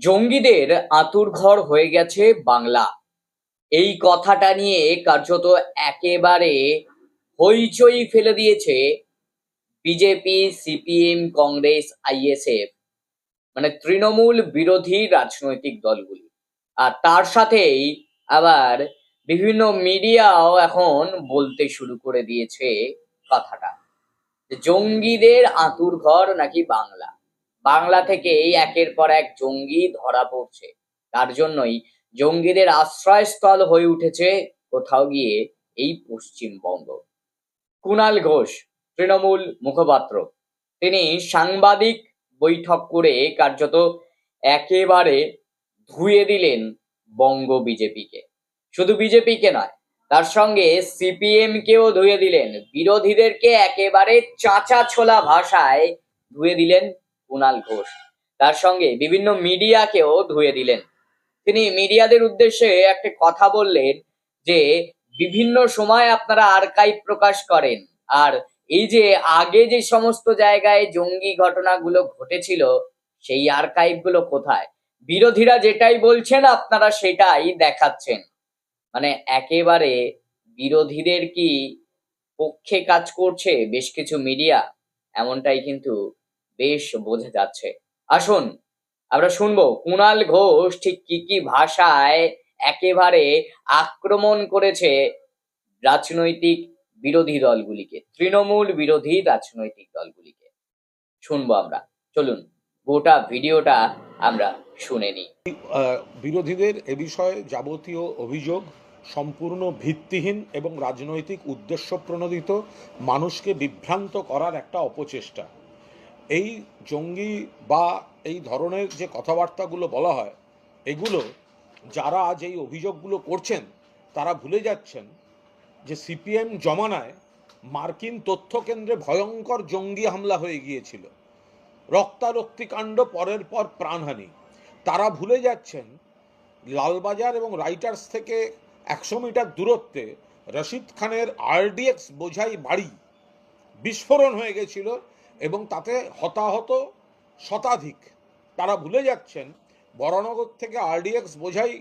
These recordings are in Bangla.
জঙ্গিদের আঁতুড়ঘর হয়ে গেছে বাংলা। এই কথাটা নিয়ে কার্যত একেবারে হইচই ফেলে দিয়েছে বিজেপি, সিপিএম, কংগ্রেস, আইএসএফ মানে তৃণমূল বিরোধী রাজনৈতিক দলগুলি। আর তার সাথেই আবার বিভিন্ন মিডিয়াও এখন বলতে শুরু করে দিয়েছে কথাটা। জঙ্গিদের আঁতুড়ঘর নাকি বাংলা। বাংলা থেকেই একের পর এক জঙ্গি ধরা পড়ছে। তার জন্যই জঙ্গিদের আশ্রয়স্থল হয়ে উঠেছে কোথাও গিয়ে এই পশ্চিমবঙ্গ। কুণাল ঘোষ, তৃণমূল মুখপাত্র। তিনি সাংবাদিক বৈঠক করে কার্যত একেবারে ধুয়ে দিলেন বঙ্গ বিজেপিকে। শুধু বিজেপিকে নয়, তার সঙ্গে সিপিএম কেও ধুয়ে দিলেন। বিরোধীদেরকে একেবারে চাচা ছোলা ভাষায় ধুয়ে দিলেন কুণাল ঘোষ। তার সঙ্গে বিভিন্ন মিডিয়াকেও ধুয়ে দিলেন। তিনি মিডিয়াদের উদ্দেশ্যে একটা কথা বললেন যে, বিভিন্ন সময় আপনারা আর্কাইভ প্রকাশ করেন। আর এই যে আগে যে সমস্ত জায়গায় জঙ্গি ঘটনাগুলো ঘটেছিল, সেই আর্কাইভগুলো কোথায়? বিরোধীরা যেটাই বলছেন, আপনারা সেটাই দেখাচ্ছেন। মানে একেবারে বিরোধীদের কি পক্ষে কাজ করছে বেশ কিছু মিডিয়া? এমনটাই কিন্তু বেশ বোঝা যাচ্ছে। আসুন, আমরা শুনব কুণাল ঘোষ ঠিক কি কি ভাষায় একেবারে আক্রমণ করেছে রাজনৈতিক বিরোধী দলগুলিকে, তৃণমূল বিরোধী রাজনৈতিক দলগুলিকে। শুনব আমরা, চলুন, গোটা ভিডিওটা আমরা শুনে নিই। বিরোধীদের এ বিষয়ে যাবতীয় অভিযোগ সম্পূর্ণ ভিত্তিহীন এবং রাজনৈতিক উদ্দেশ্য প্রণোদিত, মানুষকে বিভ্রান্ত করার একটা অপচেষ্টা। এই জঙ্গি বা এই ধরনের যে কথাবার্তাগুলো বলা হয়, এগুলো যারা আজ এই অভিযোগগুলো করছেন, তারা ভুলে যাচ্ছেন যে সিপিএম জমানায় মার্কিন তথ্য কেন্দ্রে ভয়ঙ্কর জঙ্গি হামলা হয়ে গিয়েছিল। রক্তারক্তিকাণ্ড পরের পর প্রাণহানি। তারা ভুলে যাচ্ছেন লালবাজার এবং রাইটার্স থেকে একশো মিটার দূরত্বে রশিদ খানের আরডিএক্স বোঝাই বাড়ি বিস্ফোরণ হয়ে গেছিল এবং তাতে হতাহত শতাধিক। তারা ভুলে যাচ্ছেন বরানগর থেকে আরডিএক্স বোঝাই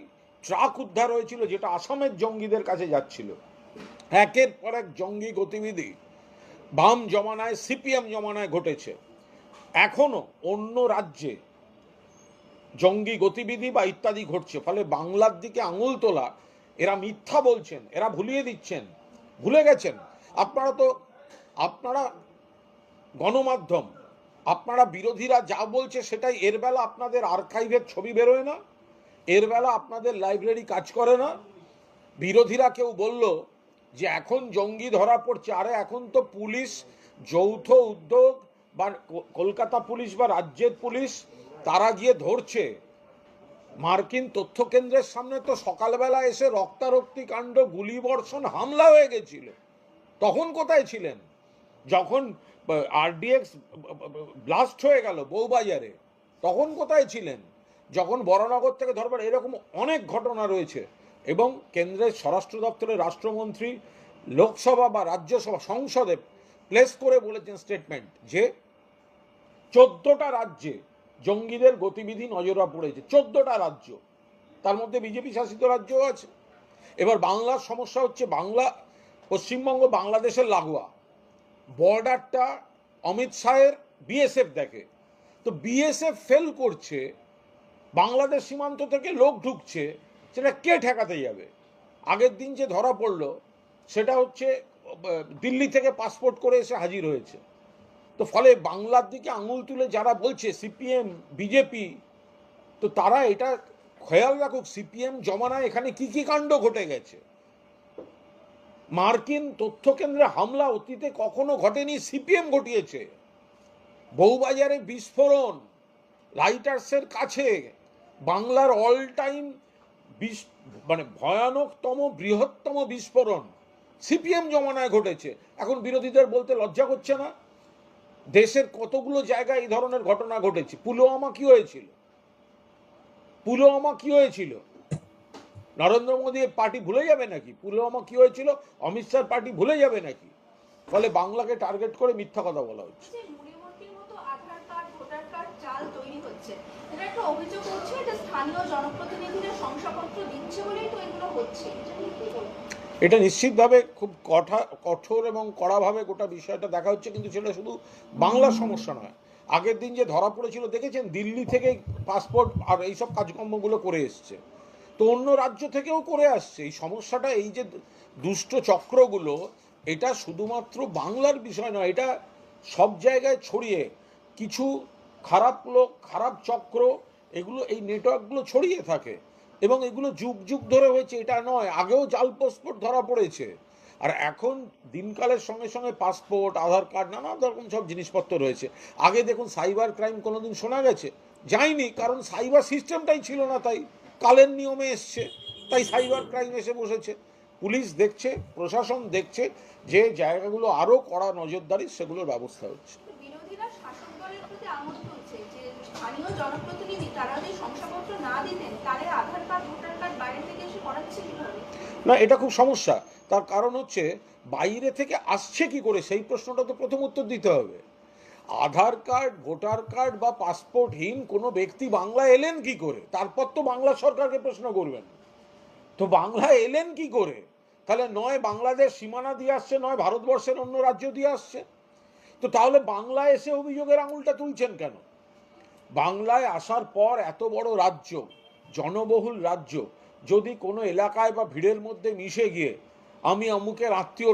ট্রাক উদ্ধার হয়েছিল যেটা আসামের জঙ্গিদের কাছে যাচ্ছিল। একের পর এক জঙ্গি গতিবিধি বাম জমানায়, সিপিএম জমানায় ঘটেছে। এখনও অন্য রাজ্যে জঙ্গি গতিবিধি বা ইত্যাদি ঘটছে, ফলে বাংলার দিকে আঙুল তোলা, এরা মিথ্যা বলছেন, এরা ভুলিয়ে দিচ্ছেন, ভুলে গেছেন। আপনারা তো, আপনারা গণমাধ্যম, আপনারা বিরোধীরা যা বলছে সেটাই, এর বেলা আপনাদের আর্কাইভের ছবি বেরোয় না, এর বেলা আপনাদের লাইব্রেরি কাজ করে না। বিরোধীরা কেউ বলল যে এখন জঙ্গি ধরা পড়ছে, আরে এখন তো পুলিশ, যৌথ উদ্যোগ, বা কলকাতা পুলিশ বা রাজ্যের পুলিশ, তারা গিয়ে ধরছে। মার্কিন তথ্য কেন্দ্রের সামনে তো সকালবেলা এসে রক্তারক্তি কাণ্ড, গুলিবর্ষণ, হামলা হয়ে গেছিল। তখন কোথায় ছিলেন? যখন আরডিএক্স ব্লাস্ট হয়ে গেল বউবাজারে। তখন কোথায় ছিলেন? যখন বরানগর থেকে ধরবার এরকম অনেক ঘটনা রয়েছে এবং কেন্দ্রের স্বরাষ্ট্র দপ্তরের রাষ্ট্রমন্ত্রী, লোকসভা বা রাজ্যসভা সংসদে প্লেস করে বলেছেন স্টেটমেন্ট যে চোদ্দটা রাজ্যে জঙ্গিদের গতিবিধি নজরা পড়েছে চোদ্দটা রাজ্য। তার মধ্যে বিজেপি শাসিত রাজ্যও আছে। এবার বাংলার সমস্যা হচ্ছে বাংলা, পশ্চিমবঙ্গ, বাংলাদেশের লাগোয়া বর্ডারটা অমিত শাহের বিএসএফ দেখে। তো বিএসএফ ফেল করছে, বাংলাদেশ সীমান্ত থেকে লোক ঢুকছে, সেটা কে ঠেকাতে যাবে? আগের দিন যে ধরা পড়ল, সেটা হচ্ছে দিল্লি থেকে পাসপোর্ট করে এসে হাজির হয়েছে। তো ফলে বাংলার দিকে আঙুল তুলে যারা বলছে সিপিএম বিজেপি তো তারা এটা খেয়াল রাখুক সিপিএম জমানায় এখানে কি কি কাণ্ড ঘটে গেছে। মার্কিন তথ্য কেন্দ্রে হামলা অতীতে কখনো ঘটেনি, সিপিএম ঘটিয়েছে। বউবাজারে বিস্ফোরণ, রাইটার্সের কাছে, বাংলার অল টাইম মানে ভয়ানকতম, বৃহত্তম বিস্ফোরণ, সিপিএম জমানায় ঘটেছে। এখন বিরোধীদের বলতে লজ্জা করছে না? দেশের কতগুলো জায়গায় এই ধরনের ঘটনা ঘটেছে? পুলওয়ামা কি হয়েছিল? পুলওয়ামা কি হয়েছিল? নরেন্দ্র মোদী পার্টি ভুলে যাবে নাকি? পুলওয়ামা কি হয়েছিল? অমিত শাহ পার্টি ভুলে যাবে নাকি? ফলে বাংলাকে টার্গেট করে মিথ্যা কথা বলা হচ্ছে। এটা নিশ্চিতভাবে খুব কঠা কঠোর এবং কড়াভাবে গোটা বিষয়টা দেখা হচ্ছে কিন্তু সেটা শুধু বাংলার সমস্যা নয়। আগের দিন যে ধরা পড়েছিল দেখেছেন? দিল্লি থেকে পাসপোর্ট আর এইসব কাজকর্মগুলো করে এসছে। তো অন্য রাজ্য থেকেও করে আসছে। এই সমস্যাটা, এই যে দুষ্ট চক্রগুলো, এটা শুধুমাত্র বাংলার বিষয় নয়, এটা সব জায়গায় ছড়িয়ে, কিছু খারাপ লোক, খারাপ চক্র, এগুলো, এই নেটওয়ার্কগুলো ছড়িয়ে থাকে। এবং এগুলো যুগ যুগ ধরে হয়েছে, এটা নয়, আগেও জাল পাসপোর্ট ধরা পড়েছে। আর এখন দিনকালের সঙ্গে সঙ্গে পাসপোর্ট, আধার কার্ড, নানা রকম সব জিনিসপত্র রয়েছে। আগে দেখুন, সাইবার ক্রাইম কোনোদিন শোনা গেছে? যায়নি, কারণ সাইবার সিস্টেমটাই ছিল না তাই। কালের নিয়মে এসছে তাই সাইবার ক্রাইম এসে বসেছে। পুলিশ দেখছে প্রশাসন দেখছে যে জায়গাগুলো আরও কড়া নজরদারি সেগুলোর ব্যবস্থা হচ্ছে। না এটা খুব সমস্যা। তার কারণ হচ্ছে বাইরে থেকে আসছে কি করে সেই প্রশ্নটা তো প্রথম উত্তর দিতে হবে। আধার কার্ড, ভোটার কার্ড বা পাসপোর্টহীন কোনো ব্যক্তি বাংলা এলেন কি করে? তারপর তো বাংলা সরকারকে প্রশ্ন করবেন। তো বাংলা এলেন কি করে? তাহলে নয় বাংলাদেশ সীমানা দিয়ে আসছে, নয় ভারতবর্ষের অন্য রাজ্য দিয়ে আসছে। তো তাহলে বাংলায় এসে অভিযোগের আঙুলটা তুলছেন কেন? বাংলায় আসার পর এত বড় রাজ্য, জনবহুল রাজ্য, যদি কোনো এলাকায় বা ভিড়ের মধ্যে মিশে গিয়ে আমি অমুকের আত্মীয়,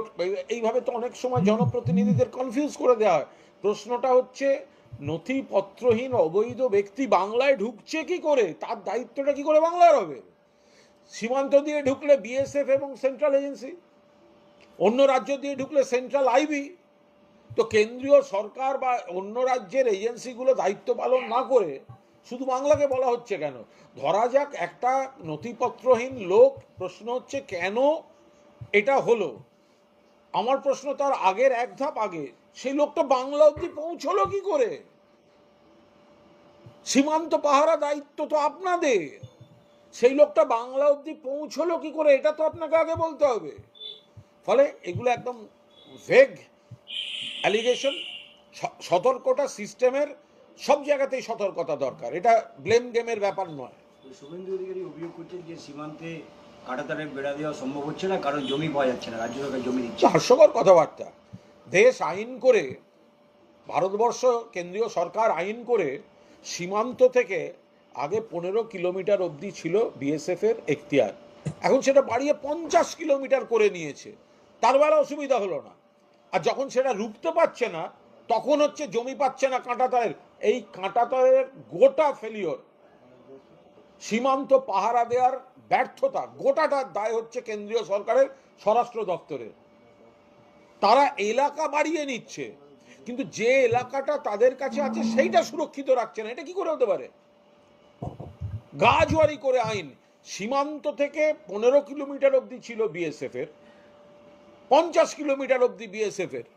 এইভাবে তো অনেক সময় জনপ্রতিনিধিদের কনফিউজ করে দেওয়া হয়। প্রশ্নটা হচ্ছে, নথিপত্রহীন অবৈধ ব্যক্তি বাংলায় ঢুকছে কি করে? তার দায়িত্বটা কি করে বাংলার হবে? সীমান্ত দিয়ে ঢুকলে বিএসএফ এবং সেন্ট্রাল এজেন্সি অন্য রাজ্য দিয়ে ঢুকলে সেন্ট্রাল আইবি তো কেন্দ্রীয় সরকার বা অন্য রাজ্যের এজেন্সিগুলো দায়িত্ব পালন না করে শুধু বাংলাকে বলা হচ্ছে কেন? ধরা যাক একটা নথিপত্রহীন লোক, প্রশ্ন হচ্ছে কেন এটা হলো? আমার প্রশ্ন তার আগের এক ধাপ আগে, সেই লোকটা বাংলা অবধি পৌঁছলো কি করে? সীমান্ত পাহারা দায়িত্ব তো আপনাদের। সেই লোকটা বাংলা অবধি পৌঁছলো কি করে, এটা তো আপনাকে আগে বলতে হবে। ফলে এগুলো একদম ভেগ অ্যালিগেশন সতর্কতা সিস্টেমের সব জায়গাতেই সতর্কতা দরকার। এটা ব্লেম গেমের ব্যাপার নয়। শুভেন্দু অধিকারী অভিযোগ করছেন যে সীমান্তে কাটাতারে বেড়া দেওয়া সম্ভব হচ্ছে না কারণ জমি পাওয়া যাচ্ছে না, রাজ্য হাস্যকর কথাবার্তা। দেশ আইন করে, ভারতবর্ষ কেন্দ্রীয় সরকার আইন করে সীমান্ত থেকে আগে পনেরো কিলোমিটার অবধি ছিল বিএসএফ এর এখতিয়ার। এখন সেটা বাড়িয়ে পঞ্চাশ কিলোমিটার করে নিয়েছে। তার বেলা অসুবিধা হলো না। আর যখন সেটা রুখতে পারছে না, তখন হচ্ছে জমি পাচ্ছে না কাঁটাতারের। এই কাঁটাতারের গোটা ফেলিওর সীমান্ত পাহারা দেওয়ার ব্যর্থতা গোটাটার দায় হচ্ছে কেন্দ্রীয় সরকারের, স্বরাষ্ট্র দপ্তরের। তারা এলাকা বাড়িয়ে নিচ্ছে, কিন্তু যে এলাকাটা তাদের কাছে আছে সেইটা সুরক্ষিত রাখছে না, এটা কি করে হতে পারে? গাজওয়ারি করে আইন, সীমান্ত থেকে পনেরো কিলোমিটার অবধি ছিল বিএসএফ এর পঞ্চাশ কিলোমিটার অবধি বিএসএফ এর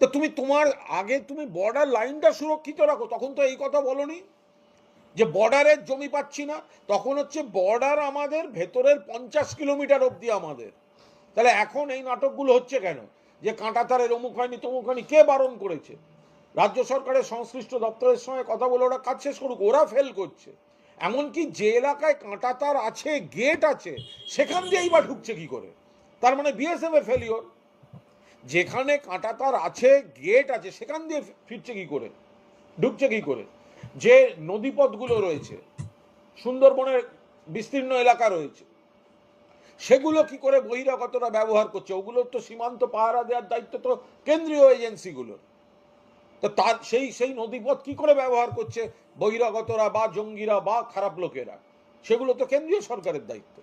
তো তুমি তোমার আগে তুমি বর্ডার লাইনটা সুরক্ষিত রাখো, তখন তো এই কথা বলনি। যে বর্ডারের জমি পাচ্ছি না, তখন হচ্ছে বর্ডার আমাদের ভেতরের পঞ্চাশ কিলোমিটার অবধি আমাদের। তাহলে এখন এই নাটকগুলো হচ্ছে কেন? যে কাঁটাতারের অমুক হয়নি, তমুক হয়নি, কে বারণ করেছে? রাজ্য সরকারের সংশ্লিষ্ট দপ্তরের সঙ্গে কথা বলে ওরা কাজ শেষ করুক, ওরা ফেল করছে। এমনকি যে এলাকায় কাঁটাতার আছে গেট আছে, সেখান দিয়েই বা ঢুকছে কি করে? তার মানে বিএসএফ এর ফেলিওর যেখানে কাঁটাতার আছে গেট আছে, সেখান দিয়ে ফিরছে কি করে? ঢুকছে কি করে? যে নদীপথগুলো রয়েছে, সুন্দরবনের বিস্তীর্ণ এলাকা রয়েছে, সেগুলো কি করে বহিরাগতরা ব্যবহার করছে? ওগুলোর তো সীমান্ত পাহারা দেওয়ার দায়িত্ব তো কেন্দ্রীয় এজেন্সিগুলোর। তো তার, সেই সেই নদীপথ কি করে ব্যবহার করছে বহিরাগতরা বা জঙ্গিরা বা খারাপ লোকেরা? সেগুলো তো কেন্দ্রীয় সরকারের দায়িত্ব।